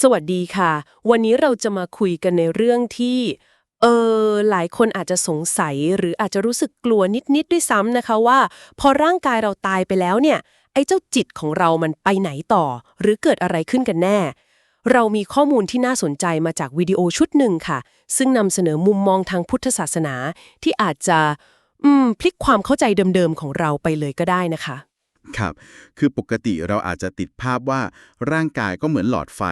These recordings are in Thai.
สวัสดีค่ะ วันนี้เราจะมาคุยกันในเรื่องที่ เออหลายคนอาจจะสงสัยหรืออาจจะรู้สึกกลัวนิด ๆ ด้วยซ้ำนะคะว่า พอร่างกายเราตายไปแล้วเนี่ย ไอ้เจ้าจิตของเรามันไปไหนต่อ หรือเกิดอะไรขึ้นกันแน่ เรามีข้อมูลที่น่าสนใจมาจากวิดีโอชุดหนึ่งค่ะ ซึ่งนำเสนอมุมมองทางพุทธศาสนาที่อาจจะ อืม พลิกความเข้าใจเดิม ๆ ของเราไปเลยก็ได้นะคะ ครับ คือปกติเราอาจจะติดภาพว่าร่างกายก็เหมือนหลอดไฟ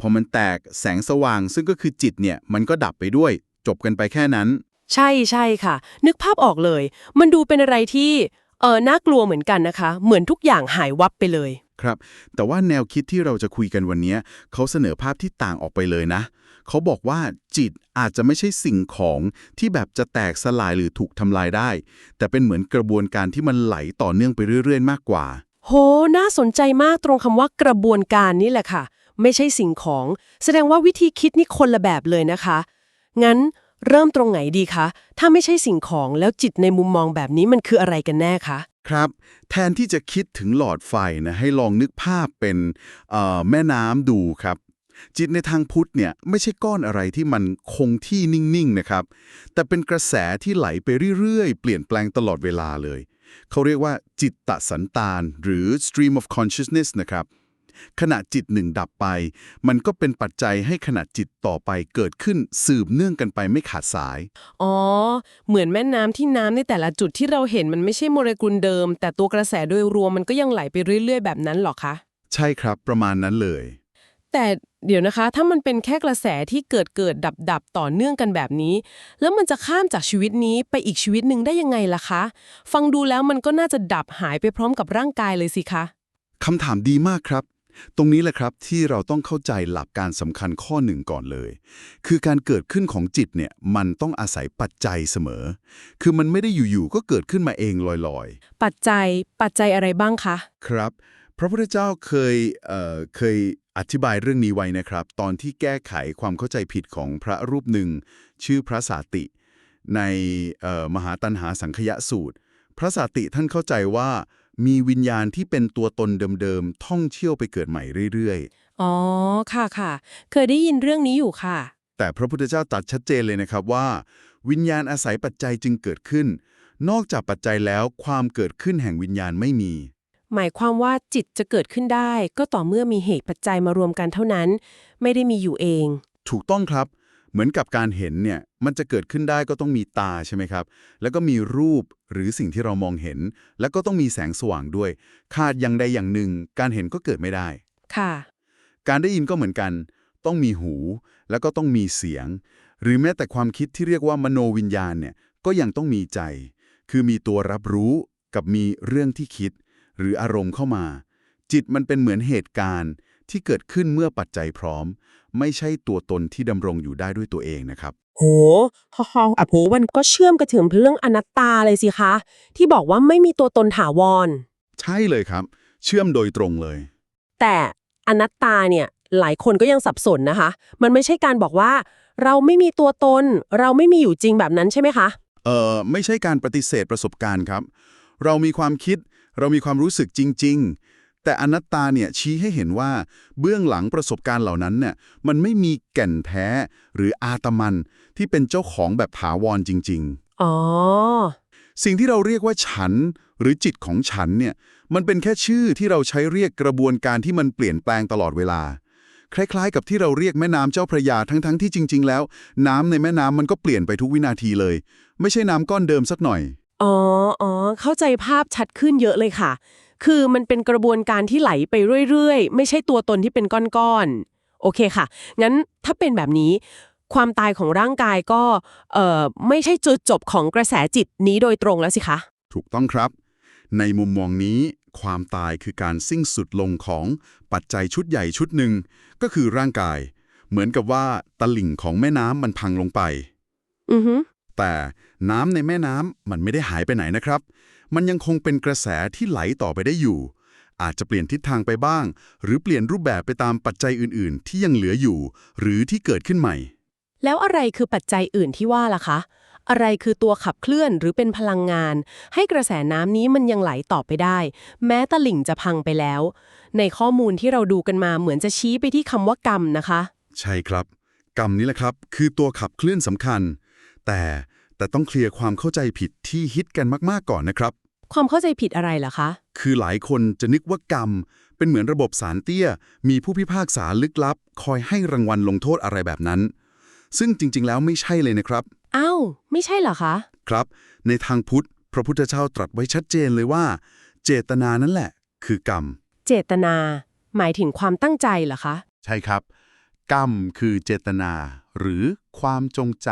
พอมันแตกแสงสว่าง ซึ่งก็คือจิตเนี่ย มันก็ดับไปด้วย จบกันไปแค่นั้น ใช่ใช่ค่ะ นึกภาพออกเลย มันดูเป็นอะไรที่เออน่ากลัวเหมือนกันนะคะ เหมือนทุกอย่างหายวับไปเลย ครับ แต่ว่าแนวคิดที่เราจะคุยกันวันนี้เขาเสนอภาพที่ต่างออกไปเลยนะ เขาบอกว่าจิตอาจจะไม่ใช่สิ่งของที่แบบจะแตกสลายหรือถูกทำลายได้ แต่เป็นเหมือนกระบวนการที่มันไหลต่อเนื่องไปเรื่อย ๆ มากกว่า โห น่าสนใจมากตรงคำว่ากระบวนการนี่แหละค่ะ ไม่ใช่สิ่งของ แสดงว่าวิธีคิดนี่คนละแบบเลยนะคะ งั้นเริ่มตรงไหนดีคะ ถ้าไม่ใช่สิ่งของแล้วจิตในมุมมองแบบนี้มันคืออะไรกันแน่คะ ครับ แทนที่จะคิดถึงหลอดไฟนะให้ลองนึกภาพเป็นเอ่อแม่น้ำดูครับ จิตในทางพุทธเนี่ยไม่ใช่ก้อนอะไรที่มันคงที่นิ่งๆนะครับ แต่เป็นกระแสที่ไหลไปเรื่อยๆ เปลี่ยนแปลงตลอดเวลาเลย เขาเรียกว่าจิตตสันตาน หรือ stream of consciousness นะครับ ขณะจิตหนึ่งดับไป มันก็เป็นปัจจัยให้ขณะจิตต่อไปเกิดขึ้นสืบเนื่องกันไปไม่ขาดสาย อ๋อ เหมือนแม่น้ำที่น้ำในแต่ละจุดที่เราเห็นมันไม่ใช่โมเลกุลเดิม แต่ตัวกระแสโดยรวมมันก็ยังไหลไปเรื่อย ๆ แบบนั้นเหรอคะ ใช่ครับประมาณนั้นเลย แต่ เดี๋ยวนะคะ ถ้ามันเป็นแค่กระแสที่เกิดเกิดดับดับต่อเนื่องกันแบบนี้ แล้วมันจะข้ามจากชีวิตนี้ไปอีกชีวิตหนึ่งได้ยังไงล่ะคะ ฟังดูแล้วมันก็น่าจะดับหายไปพร้อมกับร่างกายเลยสิคะคำถามดีมากครับ ตรงนี้แหละครับที่เราต้องเข้าใจหลักการสำคัญข้อหนึ่งก่อนเลย คือการเกิดขึ้นของจิตเนี่ยมันต้องอาศัยปัจจัยเสมอ คือมันไม่ได้อยู่ๆก็เกิดขึ้นมาเองลอยปัจจัยปัจจัยอะไรบ้างคะๆครับ พระพุทธเจ้าเคยเอ่อเคย อธิบายเรื่องนี้ไว้นะครับ ตอนที่แก้ไขความเข้าใจผิดของพระรูปหนึ่ง ชื่อพระสาติ ในเอ่อมหาตันหาสังคยสูตร พระสาติท่านเข้าใจว่า มีวิญญาณที่เป็นตัวตนเดิมๆ ท่องเที่ยวไปเกิดใหม่เรื่อยๆ อ๋อ ค่ะค่ะ เคยได้ยินเรื่องนี้อยู่ค่ะ แต่พระพุทธเจ้าตรัดชัดเจนเลยนะครับว่า วิญญาณอาศัยปัจจัยจึงเกิดขึ้น นอกจากปัจจัยแล้วความเกิดขึ้นแห่งวิญญาณไม่มี หมายความว่าจิตจะเกิดขึ้นได้ ก็ต่อเมื่อมีเหตุปัจจัยมารวมกันเท่านั้น ไม่ได้มีอยู่เอง ถูกต้องครับ เหมือนกับการเห็นเนี่ย มันจะเกิดขึ้นได้ก็ต้องมีตาใช่ไหมครับ แล้วก็มีรูปหรือสิ่งที่เรามองเห็น แล้วก็ต้องมีแสงสว่างด้วย ขาดอย่างใดอย่างหนึ่ง การเห็นก็เกิดไม่ได้ ค่ะ การได้ยินก็เหมือนกัน ต้องมีหู แล้วก็ต้องมีเสียง หรือแม้แต่ความคิดที่เรียกว่ามโนวิญญาณเนี่ย ก็ยังต้องมีใจ คือมีตัวรับรู้กับมีเรื่องที่คิด หรืออารมณ์เข้ามา จิตมันเป็นเหมือนเหตุการณ์ที่เกิดขึ้นเมื่อปัจจัยพร้อม ไม่ใช่ตัวตนที่ดำรงอยู่ได้ด้วยตัวเองนะครับ โหพอฟังอะโหมันก็เชื่อมกันถึงเรื่องอนัตตาเลยสิคะ ที่บอกว่าไม่มีตัวตนถาวร ใช่เลยครับ เชื่อมโดยตรงเลย แต่อนัตตาเนี่ยหลายคนก็ยังสับสนนะคะ มันไม่ใช่การบอกว่า เราไม่มีตัวตน เราไม่มีอยู่จริงแบบนั้นใช่ไหมคะ เอ่อ ไม่ใช่การปฏิเสธประสบการณ์ครับ เรามีความคิด เรามีความรู้สึกจริง ๆ แต่อนัตตาเนี่ยชี้ให้เห็นว่าเบื้องหลังประสบการณ์เหล่านั้นเนี่ยมันไม่มีแก่นแท้หรืออาตมันที่เป็นเจ้าของแบบถาวรจริงอ๋อๆสิ่งที่เราเรียกว่าฉันหรือจิตของฉันเนี่ยมันเป็นแค่ชื่อที่เราใช้เรียกกระบวนการที่มันเปลี่ยนแปลงตลอดเวลา คล้ายๆ กับที่เราเรียกแม่น้ำเจ้าพระยาทั้งๆที่จริง ๆ แล้ว น้ำในแม่น้ำมันก็เปลี่ยนไปทุกวินาทีเลย ไม่ใช่น้ำก้อนเดิมสักหน่อย อ๋ออ๋อเข้าใจภาพชัดขึ้นเยอะเลยค่ะ คือมันเป็นกระบวนการที่ไหลไปเรื่อยๆ ไม่ใช่ตัวตนที่เป็นก้อนๆ โอเคค่ะ งั้นถ้าเป็นแบบนี้ ความตายของร่างกายก็เอ่อไม่ใช่จุดจบของกระแสจิตนี้โดยตรงแล้วสิคะ ถูกต้องครับ ในมุมมองนี้ ความตายคือการสิ้นสุดลงของปัจจัยชุดใหญ่ชุดหนึ่ง ก็คือร่างกาย เหมือนกับว่าตลิ่งของแม่น้ำมันพังลงไป อือฮึแต่ น้ำในแม่น้ำมันไม่ได้หายไปไหนนะครับ มันยังคงเป็นกระแสที่ไหลต่อไปได้อยู่ อาจจะเปลี่ยนทิศทางไปบ้าง หรือเปลี่ยนรูปแบบไปตามปัจจัยอื่น ๆ ที่ยังเหลืออยู่ หรือที่เกิดขึ้นใหม่ แล้วอะไรคือปัจจัยอื่นที่ว่าล่ะคะ อะไรคือตัวขับเคลื่อนหรือเป็นพลังงาน ให้กระแสน้ำนี้มันยังไหลต่อไปได้ แม้ตลิ่งจะพังไปแล้ว ในข้อมูลที่เราดูกันมาเหมือนจะชี้ไปที่คำว่ากรรมนะคะ ใช่ครับ กรรมนี้แหละครับ คือตัวขับเคลื่อนสำคัญ แต่ แต่ต้องเคลียร์ความเข้าใจผิดที่ฮิตกันมากๆก่อนนะครับ ความเข้าใจผิดอะไรล่ะคะ คือหลายคนจะนึกว่ากรรม เป็นเหมือนระบบสารเตี้ย มีผู้พิพากษาลึกลับ คอยให้รางวัลลงโทษอะไรแบบนั้น ซึ่งจริง ๆ แล้วไม่ใช่เลยนะครับ อ้าว ไม่ใช่เหรอคะ ครับ ในทางพุทธ พระพุทธเจ้าตรัสไว้ชัดเจนเลยว่า เจตนานั่นแหละ คือกรรม เจตนา หมายถึงความตั้งใจเหรอคะ ใช่ครับ กรรมคือเจตนา หรือ ความจงใจ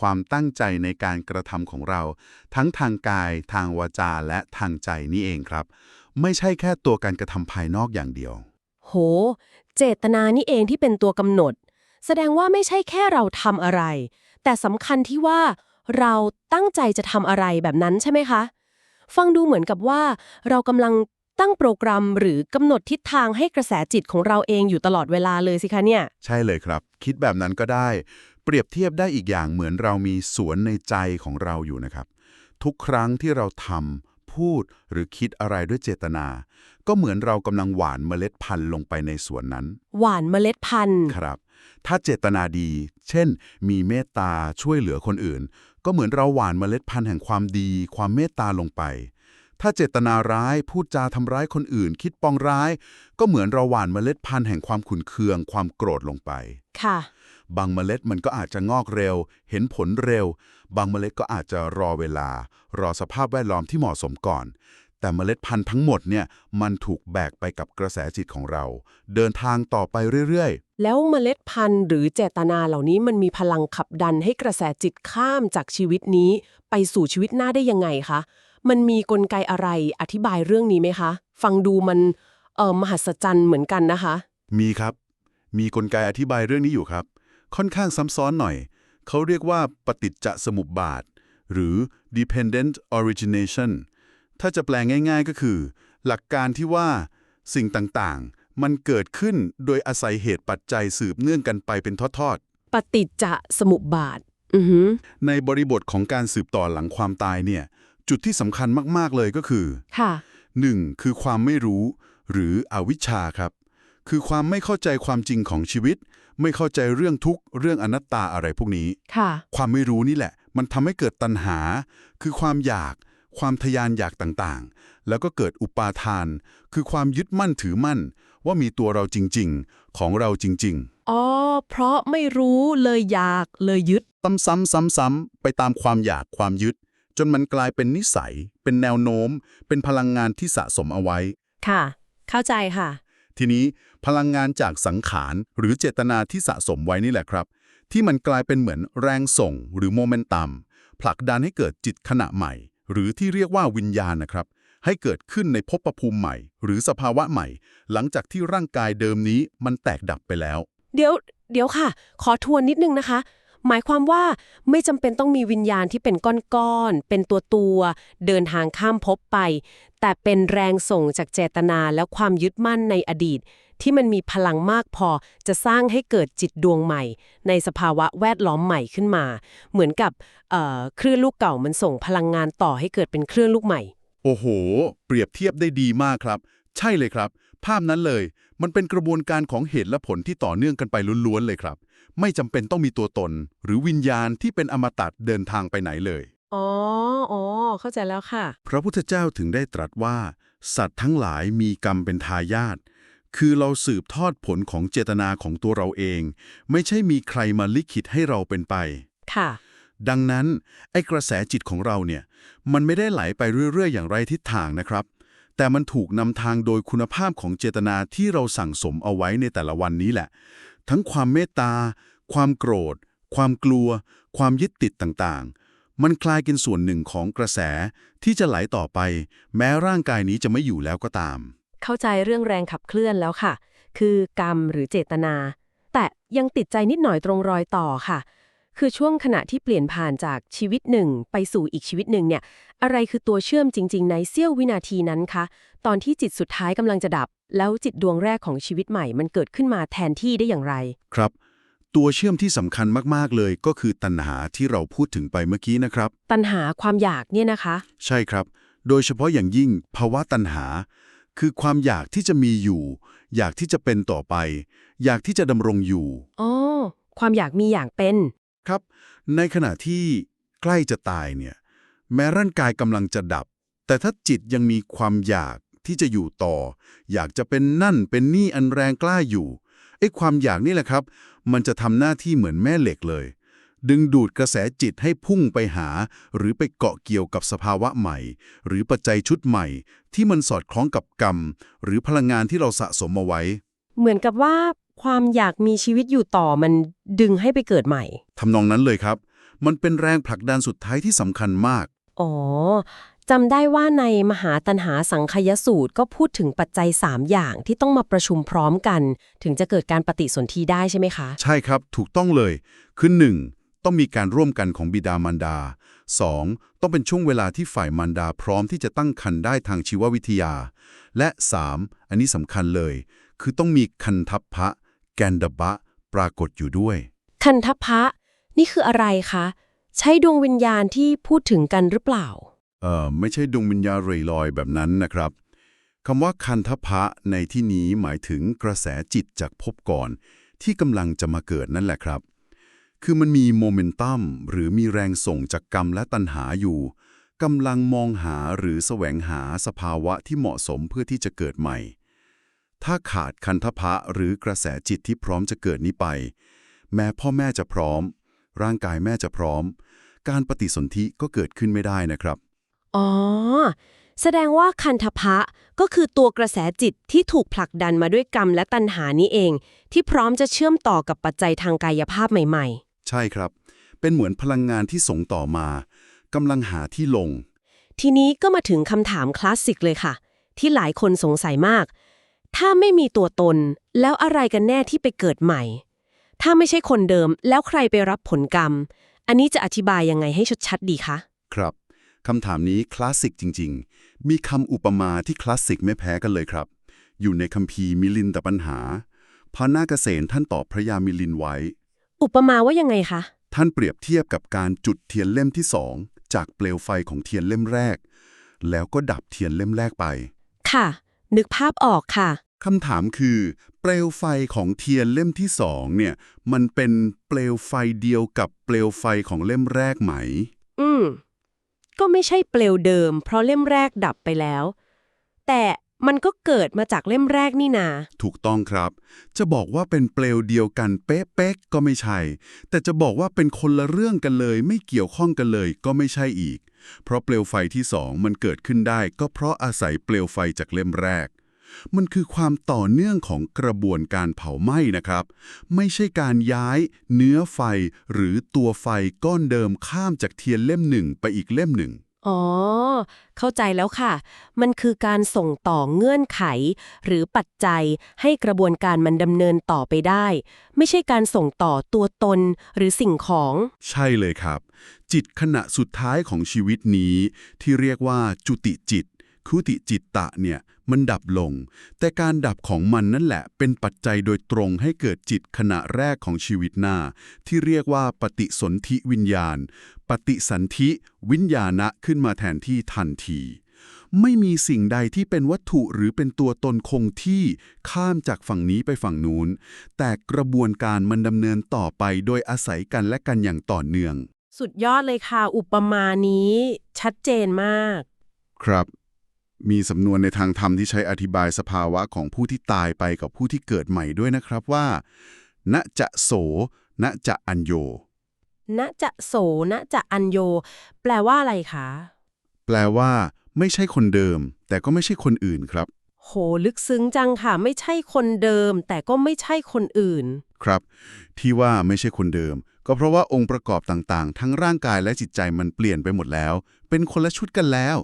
ความตั้งใจในการกระทำของเรา ทั้งทางกาย ทางวาจาและทางใจนี่เองครับ ไม่ใช่แค่ตัวการกระทำภายนอกอย่างเดียว โห เจตนานี่เองที่เป็นตัวกำหนด แสดงว่าไม่ใช่แค่เราทำอะไร แต่สำคัญที่ว่า เราตั้งใจจะทำอะไรแบบนั้นใช่ไหมคะ ฟังดูเหมือนกับว่า เรากำลัง ตั้งโปรแกรมหรือกำหนดทิศทางให้กระแสจิตของเราเองอยู่ตลอดเวลาเลยสิคะเนี่ย ใช่เลยครับ คิดแบบนั้นก็ได้ เปรียบเทียบได้อีกอย่างเหมือนเรามีสวนในใจของเราอยู่นะครับ ทุกครั้งที่เราทำพูดหรือคิดอะไรด้วยเจตนา ก็เหมือนเรากำลังหว่านเมล็ดพันธุ์ลงไปในสวนนั้น หวานเมล็ดพันธุ์ครับ ถ้าเจตนาดี เช่น มีเมตตาช่วยเหลือคนอื่น ก็เหมือนเราหว่านเมล็ดพันธุ์แห่งความดี ความเมตตาลงไป ถ้าเจตนาร้ายพูดจาทำร้ายคนอื่น คิดปองร้าย ก็เหมือนเราหว่านเมล็ดพันธุ์แห่งความขุนเคือง ความโกรธลงไป ค่ะ บางเมล็ดมันก็อาจจะงอกเร็ว เห็นผลเร็ว บางเมล็ดก็อาจจะรอเวลา รอสภาพแวดล้อมที่เหมาะสมก่อน แต่เมล็ดพันธุ์ทั้งหมดเนี่ยมันถูกแบกไปกับกระแสจิตของเรา เดินทางต่อไปเรื่อยแล้วเมล็ดพันธุ์หรือเจตนาเหล่านี้มันมีพลังขับดันให้กระแสจิตข้ามจากชีวิตนี้ ไปสู่ชีวิตหน้าได้ยังไงคะมันมีกลไกอะไรอธิบายเรื่องนี้ไหมคะ ฟังดูมันเออมหัศจรรย์เหมือนกันนะคะๆมีครับ มีกลไกอธิบายเรื่องนี้อยู่ครับ ค่อนข้างซ้ำซ้อนหน่อย เขาเรียกว่าปฏิจจสมุปบาท หรือ dependent origination ถ้าจะแปลง่ายๆก็คือ หลักการที่ว่าสิ่งต่างๆ มันเกิดขึ้นโดยอาศัยเหตุปัจจัยสืบเนื่องกันไปเป็นทอดปฏิจจสมุปบาทอือหือๆในบริบทของการสืบต่อหลังความตายเนี่ย จุดที่สำคัญมาก ๆ เลยก็คือค่ะ 1. คือความไม่รู้ หรืออวิชชาครับ คือความไม่เข้าใจความจริงของชีวิต ไม่เข้าใจเรื่องทุกข์เรื่องอนัตตาอะไรพวกนี้ ค่ะ ความไม่รู้นี่แหละ มันทำให้เกิดตัณหา คือความอยาก ความทยานอยากต่างๆ แล้วก็เกิดอุปาทาน คือความยึดมั่นถือมั่น ว่ามีตัวเราจริงๆ ของเราจริงอ๋อ เพราะไม่รู้เลยอยากเลยยึดๆซ้ำๆซ้ำๆไปตามความอยากความยึด จนมันกลายเป็นนิสัย เป็นแนวโน้ม เป็นพลังงานที่สะสมเอาไว้ ค่ะ เข้าใจค่ะ ทีนี้พลังงานจากสังขารหรือเจตนาที่สะสมไว้นี่แหละครับ ที่มันกลายเป็นเหมือนแรงส่งหรือโมเมนตัมผลักดันให้เกิดจิตขณะใหม่ หรือที่เรียกว่าวิญญาณนะครับ ให้เกิดขึ้นในภพภูมิใหม่ หรือสภาวะใหม่ หลังจากที่ร่างกายเดิมนี้มันแตกดับไปแล้ว เดี๋ยว เดี๋ยวค่ะ ขอทวนนิดนึงนะคะ หมายความว่าไม่จำเป็นต้องมีวิญญาณที่เป็นก้อนๆ เป็นตัวตัวๆเดินทางข้ามภพไป แต่เป็นแรงส่งจากเจตนาและความยึดมั่นในอดีต ที่มันมีพลังมากพอจะสร้างให้เกิดจิตดวงใหม่ ในสภาวะแวดล้อมใหม่ขึ้นมา เหมือนกับเอ่อคลื่อนลูกเก่ามันส่งพลังงานต่อให้เกิดเป็นเคลื่อนลูกใหม่ โอ้โห เปรียบเทียบได้ดีมากครับ ใช่เลยครับ ภาพนั้นเลย มันเป็นกระบวนการของเหตุและผลที่ต่อเนื่องกันไปล้วนๆเลยครับ ไม่จำเป็นต้องมีตัวตน หรือวิญญาณที่เป็นอมตะเดินทางไปไหนเลย อ๋ออ๋อเข้าใจแล้วค่ะ พระพุทธเจ้าถึงได้ตรัสว่า สัตว์ทั้งหลายมีกรรมเป็นทายาทคือเราสืบทอดผลของเจตนาของตัวเราเอง ไม่ใช่มีใครมาลิขิตให้เราเป็นไป ค่ะ ดังนั้น ไอ้กระแสจิตของเราเนี่ย มันไม่ได้ไหลไปเรื่อย ๆ อย่างไรทิศทางนะครับ แต่มันถูกนำทางโดยคุณภาพของเจตนาที่เราสั่งสมเอาไว้ในแต่ละวันนี้แหละ ทั้งความเมตตา ความโกรธ ความกลัว ความยึดติดต่างๆ มันกลายเป็นส่วนหนึ่งของกระแสที่จะไหลต่อไป แม้ร่างกายนี้จะไม่อยู่แล้วก็ตาม เข้าใจเรื่องแรงขับเคลื่อนแล้วค่ะ คือกรรมหรือเจตนา แต่ยังติดใจนิดหน่อยตรงรอยต่อค่ะ คือช่วงขณะที่เปลี่ยนผ่านจากชีวิตหนึ่งไปสู่อีกชีวิตหนึ่งเนี่ย อะไรคือตัวเชื่อมจริง ๆ ในเสี้ยววินาทีนั้นคะ ตอนที่จิตสุดท้ายกำลังจะดับ แล้วจิตดวงแรกของชีวิตใหม่ มันเกิดขึ้นมาแทนที่ได้อย่างไร ครับ ตัวเชื่อมที่สำคัญมากๆเลยก็คือตัณหาที่เราพูดถึงไปเมื่อกี้นะครับ ตัณหาความอยากเนี่ยนะคะ ใช่ครับ โดยเฉพาะอย่างยิ่งภาวะตัณหา คือความอยากที่จะมีอยู่ อยากที่จะเป็นต่อไป อยากที่จะดำรงอยู่อ๋อความอยากมีอยากเป็น ครับ ในขณะที่ใกล้จะตายเนี่ย แม้ร่างกายกำลังจะดับ แต่ถ้าจิตยังมีความอยากที่จะอยู่ต่อ อยากจะเป็นนั่นเป็นนี่อันแรงกล้าอยู่ไอ้ความอยากนี่แหละครับ มันจะทำหน้าที่เหมือนแม่เหล็กเลย ดึงดูดกระแสจิตให้พุ่งไปหา หรือไปเกาะเกี่ยวกับสภาวะใหม่ หรือปัจจัยชุดใหม่ ที่มันสอดคล้องกับกรรม หรือพลังงานที่เราสะสมมาไว้ เหมือนกับว่า ความอยากมีชีวิตอยู่ต่อมันดึงให้ไปเกิดใหม่ ทำนองนั้นเลยครับ มันเป็นแรงผลักดันสุดท้ายที่สำคัญมาก อ๋อจำได้ว่าในมหาตันหาสังคยสูตรก็พูดถึงปัจจัย 3 อย่างที่ต้องมาประชุมพร้อมกัน ถึงจะเกิดการปฏิสนธิได้ใช่ไหมคะ ใช่ครับ ถูกต้องเลย คือ 1. ต้องมีการร่วมกันของบิดามารดา 2. ต้องเป็นช่วงเวลาที่ฝ่ายมารดาพร้อมที่จะตั้งครรภ์ได้ทางชีววิทยา และ 3. อันนี้สำคัญเลย คือต้องมีคันทัพพะ แกนดบะ ปรากฏอยู่ด้วย คันทพะ นี่คืออะไรคะ ใช่ดวงวิญญาณที่พูดถึงกันหรือเปล่า เอ่อ ไม่ใช่ดวงวิญญาณเรยลอยแบบนั้นนะครับคำว่าคันทพะในที่นี้หมายถึงกระแสจิตจากภพก่อน ที่กำลังจะมาเกิดนั่นแหละครับ คือมันมีโมเมนตัมหรือมีแรงส่งจากกรรมและตัณหาอยู่กำลังมองหาหรือแสวงหาสภาวะที่เหมาะสมเพื่อที่จะเกิดใหม่ ถ้าขาดคันทพะหรือกระแสจิตที่พร้อมจะเกิดนี้ไป แม้พ่อแม่จะพร้อม ร่างกายแม่จะพร้อม การปฏิสนธิก็เกิดขึ้นไม่ได้นะครับ อ๋อ แสดงว่าคันทพะก็คือตัวกระแสจิตที่ถูกผลักดันมาด้วยกรรมและตัณหานี้เอง ที่พร้อมจะเชื่อมต่อกับปัจจัยทางกายภาพใหม่ใช่ครับ เป็นเหมือนพลังงานที่ส่งต่อมากำลังหาที่ลงๆทีนี้ก็มาถึงคำถามคลาสสิกเลยค่ะ ที่หลายคนสงสัยมาก ถ้าไม่มีตัวตน แล้วอะไรกันแน่ที่ไปเกิดใหม่ ถ้าไม่ใช่คนเดิมแล้วใครไปรับผลกรรม อันนี้จะอธิบายยังไงให้ชัดๆดีคะครับคำถามนี้คลาสสิกจริง ๆ มีคำอุปมาที่คลาสสิกไม่แพ้กันเลยครับ อยู่ในคัมภีร์มิลินตปัญหา พระนาคเษนท่านตอบพระยามิลินไว้ อุปมาว่ายังไงคะ ท่านเปรียบเทียบกับการจุดเทียนเล่มที่สองจากเปลวไฟของเทียนเล่มแรก แล้วก็ดับเทียนเล่มแรกไป ค่ะ นึกภาพออกค่ะ คำถามคือ เปลวไฟของเทียนเล่มที่สองเนี่ย มันเป็นเปลวไฟเดียวกับเปลวไฟของเล่มแรกไหม อืม ก็ไม่ใช่เปลวเดิม เพราะเล่มแรกดับไปแล้ว แต่มันก็เกิดมาจากเล่มแรกนี่นา ถูกต้องครับ จะบอกว่าเป็นเปลวเดียวกันเป๊ะๆก็ไม่ใช่ แต่จะบอกว่าเป็นคนละเรื่องกันเลย ไม่เกี่ยวข้องกันเลยก็ไม่ใช่อีก เพราะเปลวไฟที่สองมันเกิดขึ้นได้ ก็เพราะอาศัยเปลวไฟจากเล่มแรก มันคือความต่อเนื่องของกระบวนการเผาไหม้นะครับ ไม่ใช่การย้ายเนื้อไฟหรือตัวไฟก้อนเดิมข้ามจากเทียนเล่มหนึ่งไปอีกเล่มหนึ่งอ๋อ เข้าใจแล้วค่ะ มันคือการส่งต่อเงื่อนไข หรือปัจจัยให้กระบวนการมันดำเนินต่อไปได้ ไม่ใช่การส่งต่อตัวตนหรือสิ่งของ ใช่เลยครับ จิตขณะสุดท้ายของชีวิตนี้ ที่เรียกว่าจุติจิต คุติจิตตะเนี่ย มันดับลง แต่การดับของมันนั่นแหละ เป็นปัจจัยโดยตรงให้เกิดจิตขณะแรกของชีวิตหน้า ที่เรียกว่าปฏิสนธิวิญญาณ ปฏิสันธิวิญญาณะขึ้นมาแทนที่ทันที ไม่มีสิ่งใดที่เป็นวัตถุหรือเป็นตัวตนคงที่ข้ามจากฝั่งนี้ไปฝั่งนู้น แต่กระบวนการมันดำเนินต่อไปโดยอาศัยกันและกันอย่างต่อเนื่อง สุดยอดเลยค่ะ อุปมานี้ ชัดเจนมาก ครับ มีสำนวนในทางธรรมที่ใช้อธิบายสภาวะของผู้ที่ตายไปกับผู้ที่เกิดใหม่ด้วยนะครับว่าณจะโสณจะอัญโยณจะโสณจะอัญโย แปลว่าอะไรคะ แปลว่า ไม่ใช่คนเดิม แต่ก็ไม่ใช่คนอื่นครับ โห ลึกซึ้งจังค่ะ ไม่ใช่คนเดิม แต่ก็ไม่ใช่คนอื่น ครับ ที่ว่าไม่ใช่คนเดิม ก็เพราะว่าองค์ประกอบต่างๆ ทั้งร่างกายและจิตใจมันเปลี่ยนไปหมดแล้ว เป็นคนละชุดกันแล้ว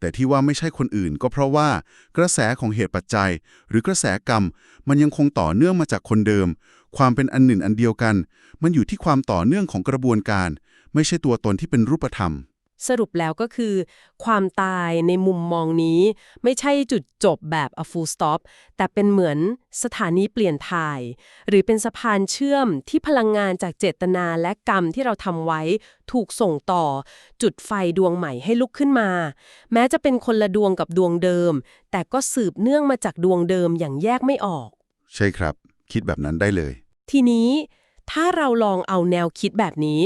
แต่ที่ว่าไม่ใช่คนอื่นก็เพราะว่ากระแสของเหตุปัจจัย หรือกระแสกรรม มันยังคงต่อเนื่องมาจากคนเดิม ความเป็นอันหนึ่งอันเดียวกัน มันอยู่ที่ความต่อเนื่องของกระบวนการ ไม่ใช่ตัวตนที่เป็นรูปธรรม สรุปแล้วก็คือ ความตายในมุมมองนี้ ไม่ใช่จุดจบแบบ a full stop แต่เป็นเหมือนสถานีเปลี่ยนถ่าย หรือเป็นสะพานเชื่อมที่พลังงานจากเจตนาและกรรมที่เราทำไว้ถูกส่งต่อ จุดไฟดวงใหม่ให้ลุกขึ้นมา แม้จะเป็นคนละดวงกับดวงเดิม แต่ก็สืบเนื่องมาจากดวงเดิมอย่างแยกไม่ออก ใช่ครับ คิดแบบนั้นได้เลย ทีนี้ถ้าเราลองเอาแนวคิดแบบนี้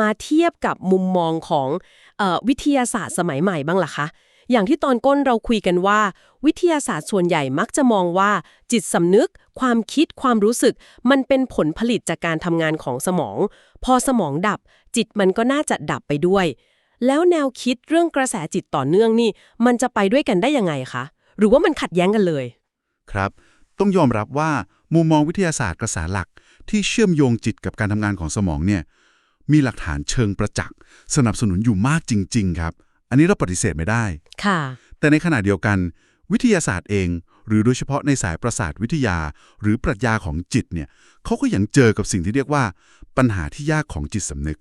มาเทียบกับมุมมองของเออ วิทยาศาสตร์สมัยใหม่บ้างล่ะคะ อย่างที่ตอนก้นเราคุยกันว่า วิทยาศาสตร์ส่วนใหญ่มักจะมองว่า จิตสำนึก ความคิดความรู้สึก มันเป็นผลผลิตจากการทำงานของสมอง พอสมองดับ จิตมันก็น่าจะดับไปด้วย แล้วแนวคิดเรื่องกระแสจิตต่อเนื่องนี่ มันจะไปด้วยกันได้ยังไงคะ หรือว่ามันขัดแย้งกันเลย ครับ ต้องยอมรับว่ามุมมองวิทยาศาสตร์กระแสหลัก ที่เชื่อมโยงจิตกับการทำงานของสมองเนี่ย มีหลักฐานเชิงประจักษ์สนับสนุนอยู่มากจริง ๆ ครับ อันนี้เราปฏิเสธไม่ได้ค่ะ แต่ในขณะเดียวกัน วิทยาศาสตร์เอง หรือโดยเฉพาะในสายประสาทวิทยา หรือปรัชญาของจิตเนี่ยเขาก็ยังเจอกับสิ่งที่เรียกว่า ปัญหาที่ยากของจิตสำนึก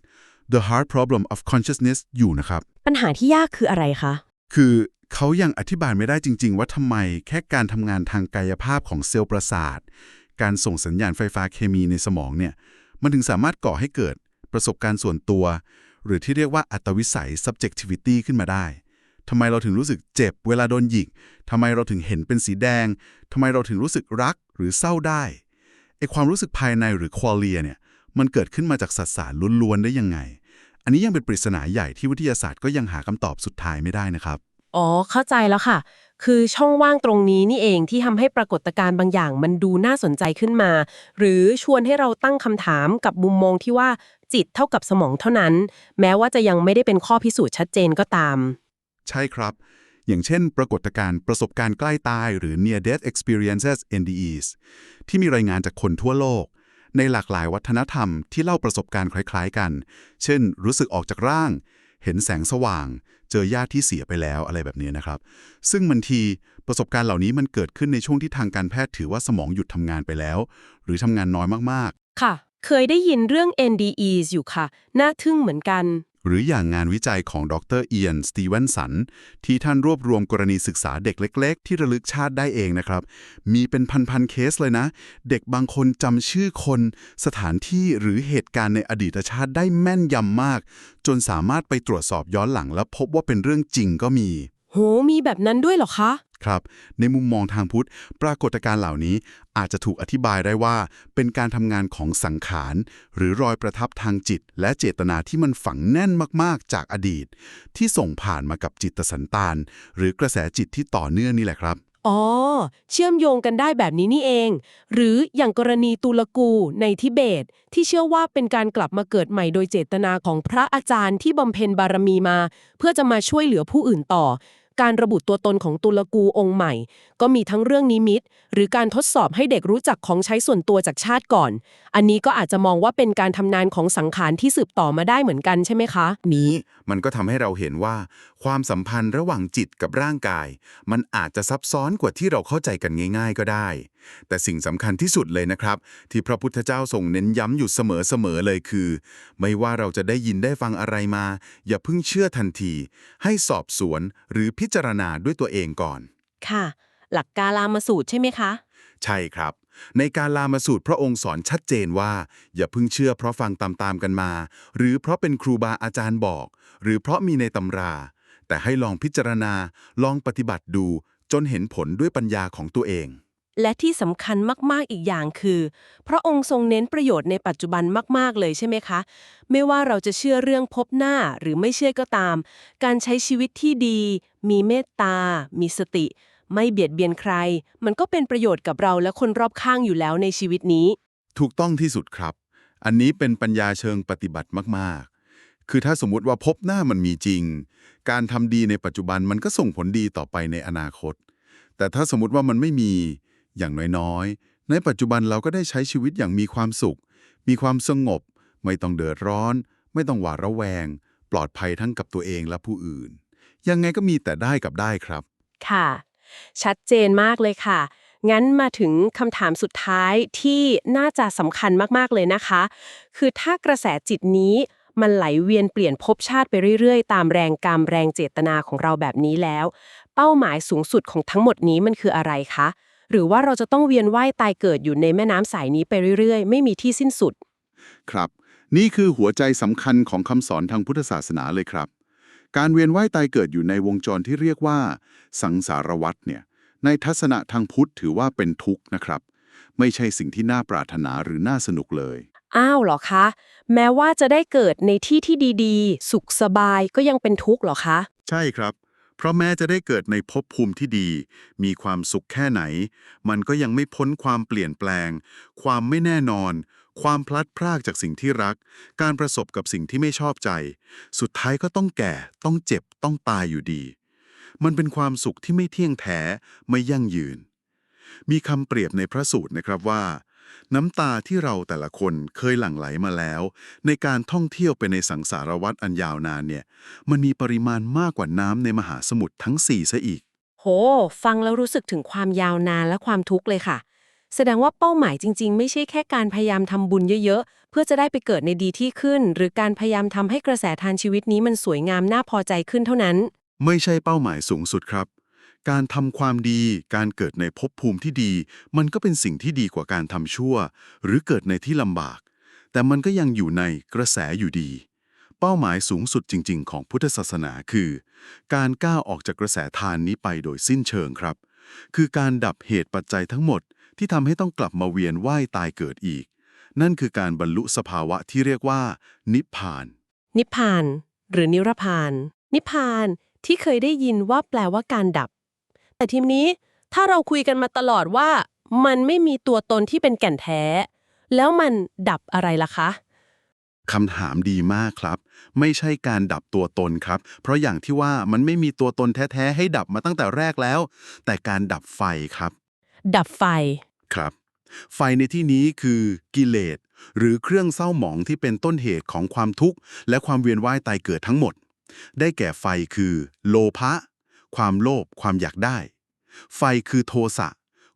the hard problem of consciousness อยู่นะครับ ปัญหาที่ยากคืออะไรคะ คือเขายังอธิบายไม่ได้จริง ๆ ว่าทำไมแค่การทำงานทางกายภาพของเซลล์ประสาท การส่งสัญญาณไฟฟ้าเคมีในสมองเนี่ย มันถึงสามารถก่อให้เกิด ประสบการณ์ส่วนตัว หรือที่เรียกว่าอัตวิสัย subjectivity ขึ้นมาได้ทำไมเราถึงรู้สึกเจ็บเวลาโดนหยิกทำไมเราถึงเห็นเป็นสีแดงทำไมเราถึงรู้สึกรักหรือเศร้าได้ไอความรู้สึกภายในหรือควอเลียเนี่ยมันเกิดขึ้นมาจากสัสารล้วนๆได้ยังไง อันนี้ยังเป็นปริศนาใหญ่ที่วิทยาศาสตร์ก็ยังหาคำตอบสุดท้ายไม่ได้นะครับ อ๋อ เข้าใจแล้วค่ะ คือช่องว่างตรงนี้นี่เองที่ทำให้ปรากฏการณ์บางอย่างมันดูน่าสนใจขึ้นมา หรือชวนให้เราตั้งคำถามกับมุมมองที่ว่า จิตเท่ากับสมองเท่านั้น แม้ว่าจะยังไม่ได้เป็นข้อพิสูจน์ชัดเจนก็ตาม ใช่ครับ อย่างเช่น ปรากฏการณ์ประสบการณ์ใกล้ตาย หรือ near death experiences NDEs ที่มีรายงานจากคนทั่วโลก ในหลากหลายวัฒนธรรมที่เล่าประสบการณ์คล้ายๆกัน เช่น รู้สึกออกจากร่าง เห็นแสงสว่าง เจอญาติที่เสียไปแล้วอะไรแบบนี้นะครับ ซึ่งบางทีประสบการณ์เหล่านี้มันเกิดขึ้นในช่วงที่ทางการแพทย์ถือว่าสมองหยุดทำงานไปแล้ว หรือทำงานน้อยมากๆ ค่ะ เคยได้ยินเรื่อง NDEs อยู่ค่ะ น่าทึ่งเหมือนกัน หรืออย่างงานวิจัยของดรเอียน สตีเวนสัน ที่ท่านรวบรวมกรณีศึกษาเด็กเล็ก ๆ ที่ระลึกชาติได้เองนะครับ มีเป็นพัน ๆ เคสเลยนะ เด็กบางคนจำชื่อคน สถานที่หรือเหตุการณ์ในอดีตชาติได้แม่นยำมาก จนสามารถไปตรวจสอบย้อนหลังและพบว่าเป็นเรื่องจริงก็มี โห มีแบบนั้นด้วยเหรอคะ ครับ ในมุมมองทางพุทธ ปรากฏการณ์เหล่านี้อาจจะถูกอธิบายได้ว่า เป็นการทำงานของสังขาร หรือรอยประทับทางจิต และเจตนาที่มันฝังแน่นมากๆ จากอดีต ที่ส่งผ่านมากับจิตสันตาน หรือกระแสจิตที่ต่อเนื่องนี่แหละครับอ๋อ เชื่อมโยงกันได้แบบนี้นี่เอง หรืออย่างกรณีตุลกูในทิเบต ที่เชื่อว่าเป็นการกลับมาเกิดใหม่โดยเจตนาของพระอาจารย์ที่บำเพ็ญบารมีมา เพื่อจะมาช่วยเหลือผู้อื่นต่อ การระบุตัวตนของตุลกูองค์ใหม่ ก็มีทั้งเรื่องนิมิต หรือการทดสอบให้เด็กรู้จักของใช้ส่วนตัวจากชาติก่อน อันนี้ก็อาจจะมองว่าเป็นการทำนานของสังขารที่สืบต่อมาได้เหมือนกันใช่ไหมคะ นี้มันก็ทำให้เราเห็นว่า ความสัมพันธ์ระหว่างจิตกับร่างกาย มันอาจจะซับซ้อนกว่าที่เราเข้าใจกันง่าย ๆ ก็ได้ แต่สิ่งสำคัญที่สุดเลยนะครับ ที่พระพุทธเจ้าทรงเน้นย้ำอยู่เสมอๆเลยคือ ไม่ว่าเราจะได้ยินได้ฟังอะไรมา อย่าเพิ่งเชื่อทันที ให้สอบสวนหรือพิจารณาด้วยตัวเองก่อน ค่ะ หลักกาลามาสูตรใช่ไหมคะ ใช่ครับ ในการลามาสูตรพระองค์สอนชัดเจนว่า อย่าเพิ่งเชื่อเพราะฟังตามๆกันมา หรือเพราะเป็นครูบาอาจารย์บอก หรือเพราะมีในตำรา แต่ให้ลองพิจารณา ลองปฏิบัติดู จนเห็นผลด้วยปัญญาของตัวเอง และที่สำคัญมากๆอีกอย่างคือ พระองค์ทรงเน้นประโยชน์ในปัจจุบันมาก ๆ เลยใช่ไหมคะ ไม่ว่าเราจะเชื่อเรื่องพบหน้าหรือไม่เชื่อก็ตาม การใช้ชีวิตที่ดี มีเมตตา มีสติ ไม่เบียดเบียนใคร มันก็เป็นประโยชน์กับเราและคนรอบข้างอยู่แล้วในชีวิตนี้ ถูกต้องที่สุดครับ อันนี้เป็นปัญญาเชิงปฏิบัติมากๆคือถ้าสมมติว่าพบหน้ามันมีจริง การทำดีในปัจจุบันมันก็ส่งผลดีต่อไปในอนาคต แต่ถ้าสมมติว่ามันไม่มี อย่างน้อยๆ ในปัจจุบันเราก็ได้ใช้ชีวิตอย่างมีความสุข มีความสงบ ไม่ต้องเดือดร้อน ไม่ต้องหวาดระแวง ปลอดภัยทั้งกับตัวเองและผู้อื่น ยังไงก็มีแต่ได้กับได้ครับ ค่ะ ชัดเจนมากเลยค่ะ งั้นมาถึงคำถามสุดท้ายที่น่าจะสำคัญมากๆเลยนะคะ คือถ้ากระแสจิตนี้มันไหลเวียนเปลี่ยนภพชาติไปเรื่อยๆ ตามแรงกรรมแรงเจตนาของเราแบบนี้แล้ว เป้าหมายสูงสุดของทั้งหมดนี้มันคืออะไรคะ หรือว่าเราจะต้องเวียนว่ายตายเกิดอยู่ในแม่น้ำสายนี้ไปเรื่อย ๆ ไม่มีที่สิ้นสุด ครับ นี่คือหัวใจสำคัญของคำสอนทางพุทธศาสนาเลยครับ การเวียนว่ายตายเกิดอยู่ในวงจรที่เรียกว่า สังสารวัฏเนี่ยในทัศนะทางพุทธถือว่าเป็นทุกข์นะครับ ไม่ใช่สิ่งที่น่าปรารถนาหรือน่าสนุกเลยอ้าวเหรอคะ แม้ว่าจะได้เกิดในที่ที่ดีๆ สุขสบายก็ยังเป็นทุกข์เหรอคะ ใช่ครับ เพราะแม้จะได้เกิดในภพภูมิที่ดี มีความสุขแค่ไหน มันก็ยังไม่พ้นความเปลี่ยนแปลง ความไม่แน่นอน ความพลัดพรากจากสิ่งที่รัก การประสบกับสิ่งที่ไม่ชอบใจ สุดท้ายก็ต้องแก่ ต้องเจ็บ ต้องตายอยู่ดี มันเป็นความสุขที่ไม่เที่ยงแท้ ไม่ยั่งยืน มีคำเปรียบในพระสูตรนะครับว่า น้ำตาที่เราแต่ละคนเคยหลั่งไหลมาแล้ว ในการท่องเที่ยวไปในสังสารวัฏอันยาวนานเนี่ย มันมีปริมาณมากกว่าน้ำในมหาสมุทรทั้งสี่ซะอีก โห ฟังแล้วรู้สึกถึงความยาวนานและความทุกข์เลยค่ะ แสดงว่าเป้าหมายจริง ๆ ไม่ใช่แค่การพยายามทำบุญเยอะๆ เพื่อจะได้ไปเกิดในดีที่ขึ้น หรือการพยายามทำให้กระแสทานชีวิตนี้มันสวยงามน่าพอใจขึ้นเท่านั้น ไม่ใช่เป้าหมายสูงสุดครับ การทำความดี การเกิดในภพภูมิที่ดี มันก็เป็นสิ่งที่ดีกว่าการทำชั่ว หรือเกิดในที่ลำบาก แต่มันก็ยังอยู่ในกระแสอยู่ดี เป้าหมายสูงสุดจริง ๆ ของพุทธศาสนาคือ การก้าวออกจากกระแสทานนี้ไปโดยสิ้นเชิงครับ คือการดับเหตุปัจจัยทั้งหมด ที่ทำให้ต้องกลับมาเวียนว่ายตายเกิดอีก นั่นคือการบรรลุสภาวะที่เรียกว่า นิพพาน นิพพาน หรือนิรพาน นิพพานที่เคยได้ยินว่าแปลว่าการดับ แต่ทีนี้ถ้าเราคุยกันมาตลอดว่า มันไม่มีตัวตนที่เป็นแก่นแท้ แล้วมันดับอะไรล่ะคะคำถามดีมากครับ ไม่ใช่การดับตัวตนครับ เพราะอย่างที่ว่ามันไม่มีตัวตนแท้ ๆ ให้ดับมาตั้งแต่แรกแล้ว แต่การดับไฟครับ ดับไฟครับ ไฟในที่นี้คือกิเลสหรือเครื่องเศร้าหมองที่เป็นต้นเหตุของความทุกข์ และความเวียนว่ายตายเกิดทั้งหมด ได้แก่ไฟคือ โลภะ ความโลภความอยากได้ ไฟคือโทสะ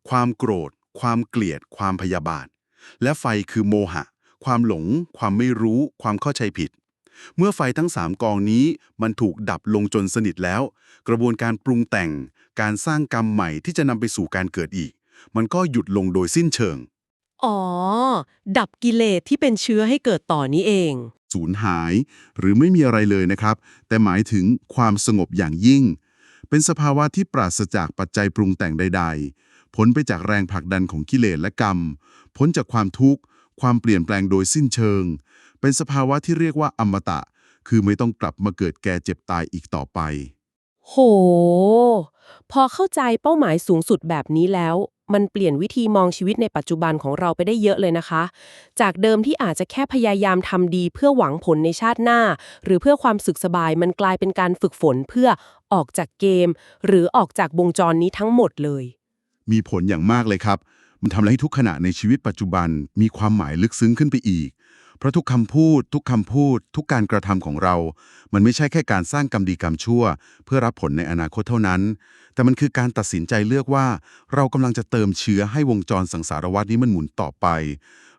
ความโกรธ ความเกลียด ความพยาบาท และไฟคือโมหะ ความหลง ความไม่รู้ ความเข้าใจผิด เมื่อไฟทั้งสามกองนี้มันถูกดับลงจนสนิทแล้ว กระบวนการปรุงแต่ง การสร้างกรรมใหม่ที่จะนำไปสู่การเกิดอีก มันก็หยุดลงโดยสิ้นเชิง อ๋อ ดับกิเลสที่เป็นเชื้อให้เกิดต่อนี้เองสูญหาย หรือไม่มีอะไรเลยนะครับ แต่หมายถึงความสงบอย่างยิ่ง เป็นสภาวะที่ปราศจากปัจจัยปรุงแต่งใด ๆ พ้นไปจากแรงผลักดันของกิเลสและกรรม พ้นจากความทุกข์ ความเปลี่ยนแปลงโดยสิ้นเชิง เป็นสภาวะที่เรียกว่าอมตะ คือไม่ต้องกลับมาเกิดแก่เจ็บตายอีกต่อไป โห พอเข้าใจเป้าหมายสูงสุดแบบนี้แล้วมันเปลี่ยนวิธีมองชีวิตในปัจจุบันของเราไปได้เยอะเลยนะคะ จากเดิมที่อาจจะแค่พยายามทำดีเพื่อหวังผลในชาติหน้า หรือเพื่อความสุขสบายมันกลายเป็นการฝึกฝนเพื่อ ออกจากเกม หรือออกจากวงจรนี้ทั้งหมดเลย มีผลอย่างมากเลยครับ มันทำให้ทุกขณะในชีวิตปัจจุบันมีความหมายลึกซึ้งขึ้นไปอีก เพราะทุกคำพูด ทุกคำพูด ทุกการกระทำของเรา มันไม่ใช่แค่การสร้างกรรมดีกรรมชั่ว เพื่อรับผลในอนาคตเท่านั้น แต่มันคือการตัดสินใจเลือกว่า เรากำลังจะเติมเชื้อให้วงจรสังสารวัฏนี้มันหมุนต่อไป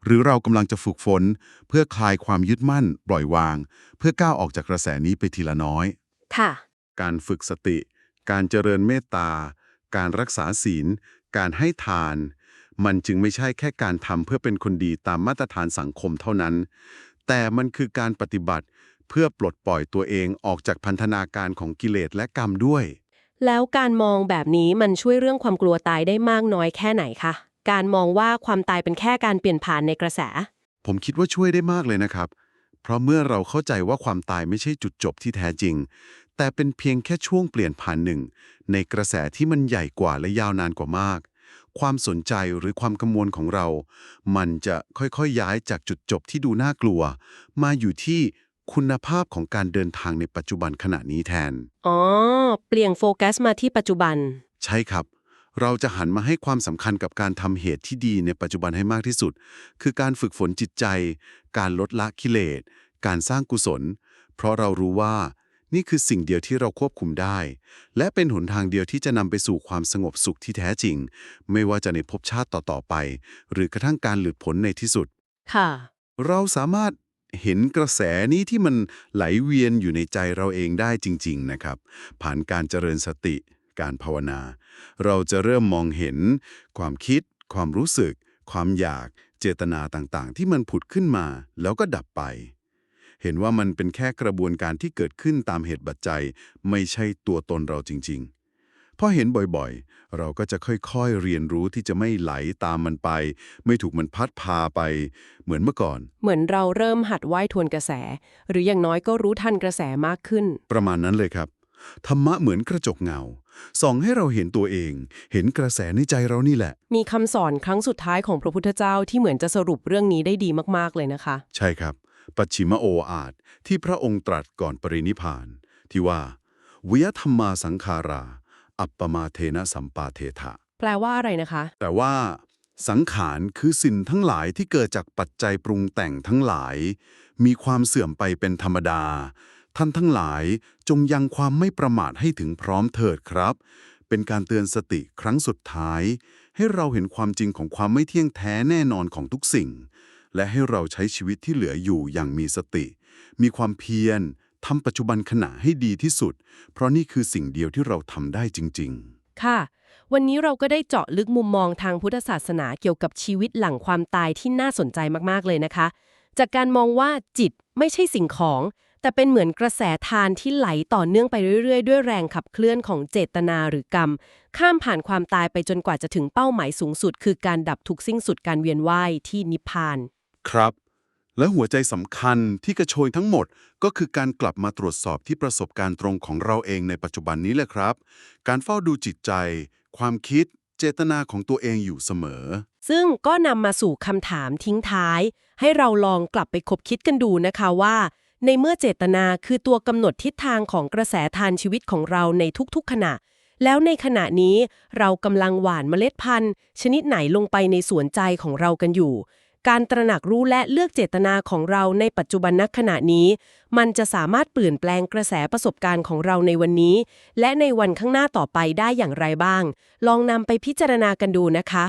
หรือเรากำลังจะฝึกฝนเพื่อคลายความยึดมั่น ปล่อยวาง เพื่อก้าวออกจากกระแสนี้ไปทีละน้อย ค่ะ การฝึกสติ การเจริญเมตตา การรักษาศีล การให้ทาน มันจึงไม่ใช่แค่การทำเพื่อเป็นคนดีตามมาตรฐานสังคมเท่านั้น แต่มันคือการปฏิบัติเพื่อปลดปล่อยตัวเองออกจากพันธนาการของกิเลสและกรรมด้วย แล้วการมองแบบนี้มันช่วยเรื่องความกลัวตายได้มากน้อยแค่ไหนคะ การมองว่าความตายเป็นแค่การเปลี่ยนผ่านในกระแส ผมคิดว่าช่วยได้มากเลยนะครับ เพราะเมื่อเราเข้าใจว่าความตายไม่ใช่จุดจบที่แท้จริง แต่เป็นเพียงแค่ช่วงเปลี่ยนผ่านหนึ่ง ในกระแสที่มันใหญ่กว่าและยาวนานกว่ามาก ความสนใจหรือความกังวลของเรา มันจะค่อยๆย้ายจากจุดจบที่ดูน่ากลัว มาอยู่ที่คุณภาพของการเดินทางในปัจจุบันขณะนี้แทน อ๋อ เปลี่ยนโฟกัสมาที่ปัจจุบัน ใช่ครับ เราจะหันมาให้ความสำคัญกับการทำเหตุที่ดีในปัจจุบันให้มากที่สุด คือการฝึกฝนจิตใจ การลดละกิเลส การสร้างกุศล เพราะเรารู้ว่า นี่คือสิ่งเดียวที่เราควบคุมได้ และเป็นหนทางเดียวที่จะนำไปสู่ความสงบสุขที่แท้จริง ไม่ว่าจะในภพชาติต่อ ๆ ไป หรือกระทั่งการหลุดพ้นในที่สุด ค่ะ เราสามารถเห็นกระแสนี้ที่มันไหลเวียนอยู่ในใจเราเองได้จริง ๆ นะครับ ผ่านการเจริญสติ การภาวนา เราจะเริ่มมองเห็น ความคิด ความรู้สึก ความอยาก เจตนาต่างๆ ที่มันผุดขึ้นมา แล้วก็ดับไป เห็นว่ามันเป็นแค่กระบวนการที่เกิดขึ้นตามเหตุปัจจัย ไม่ใช่ตัวตนเราจริง ๆ พอเห็นบ่อยๆ เราก็จะค่อยๆ เรียนรู้ที่จะไม่ไหลตามมันไป ไม่ถูกมันพัดพาไป เหมือนเมื่อก่อน เหมือนเราเริ่มหัดว่ายทวนกระแส หรืออย่างน้อยก็รู้ทันกระแสมากขึ้น ประมาณนั้นเลยครับธรรมะเหมือนกระจกเงา ส่องให้เราเห็นตัวเอง เห็นกระแสในใจเรานี่แหละ มีคำสอนครั้งสุดท้ายของพระพุทธเจ้าที่เหมือนจะสรุปเรื่องนี้ได้ดีมากๆเลยนะคะ ใช่ครับ ปัจฉิมโออาทที่พระองค์ตรัสก่อนปรินิพพาน ที่ว่า วิยธรรมาสังขารา อัปปมาเทนะสัมปาเทถะแปลว่าอะไรนะคะ แต่ว่า สังขารคือสิ่งทั้งหลายที่เกิดจากปัจจัยปรุงแต่งทั้งหลาย มีความเสื่อมไปเป็นธรรมดา ท่านทั้งหลายจงยังความไม่ประมาทให้ถึงพร้อมเถิดครับ เป็นการเตือนสติครั้งสุดท้าย ให้เราเห็นความจริงของความไม่เที่ยงแท้แน่นอนของทุกสิ่ง และให้เราใช้ชีวิตที่เหลืออยู่อย่างมีสติ มีความเพียรทำปัจจุบันขณะให้ดีที่สุด เพราะนี่คือสิ่งเดียวที่เราทำได้จริง ๆ ค่ะ วันนี้เราก็ได้เจาะลึกมุมมองทางพุทธศาสนาเกี่ยวกับชีวิตหลังความตายที่น่าสนใจมากๆเลยนะคะ จากการมองว่าจิตไม่ใช่สิ่งของ แต่เป็นเหมือนกระแสทานที่ไหลต่อเนื่องไปเรื่อย ๆ ด้วยแรงขับเคลื่อนของเจตนาหรือกรรม ข้ามผ่านความตายไปจนกว่าจะถึงเป้าหมายสูงสุด คือการดับทุกสิ้นสุดการเวียนว่ายที่นิพพาน ครับ และหัวใจสำคัญที่กระโชยทั้งหมด ก็คือการกลับมาตรวจสอบที่ประสบการณ์ตรงของเราเองในปัจจุบันนี้แหละครับ การเฝ้าดูจิตใจ ความคิด เจตนาของตัวเองอยู่เสมอ ซึ่งก็นำมาสู่คำถามทิ้งท้าย ให้เราลองกลับไปคบคิดกันดูนะคะว่า ในเมื่อเจตนาคือตัวกำหนดทิศทางของกระแสทานชีวิตของเราในทุกๆขณะแล้วในขณะนี้เรากำลังหว่านเมล็ดพันธุ์ ชนิดไหนลงไปในสวนใจของเรากันอยู่ การตระหนักรู้และเลือกเจตนาของเราในปัจจุบันนักขณะนี้ มันจะสามารถเปลี่ยนแปลงกระแสประสบการณ์ของเราในวันนี้ และในวันข้างหน้าต่อไปได้อย่างไรบ้าง ลองนำไปพิจารณากันดูนะคะ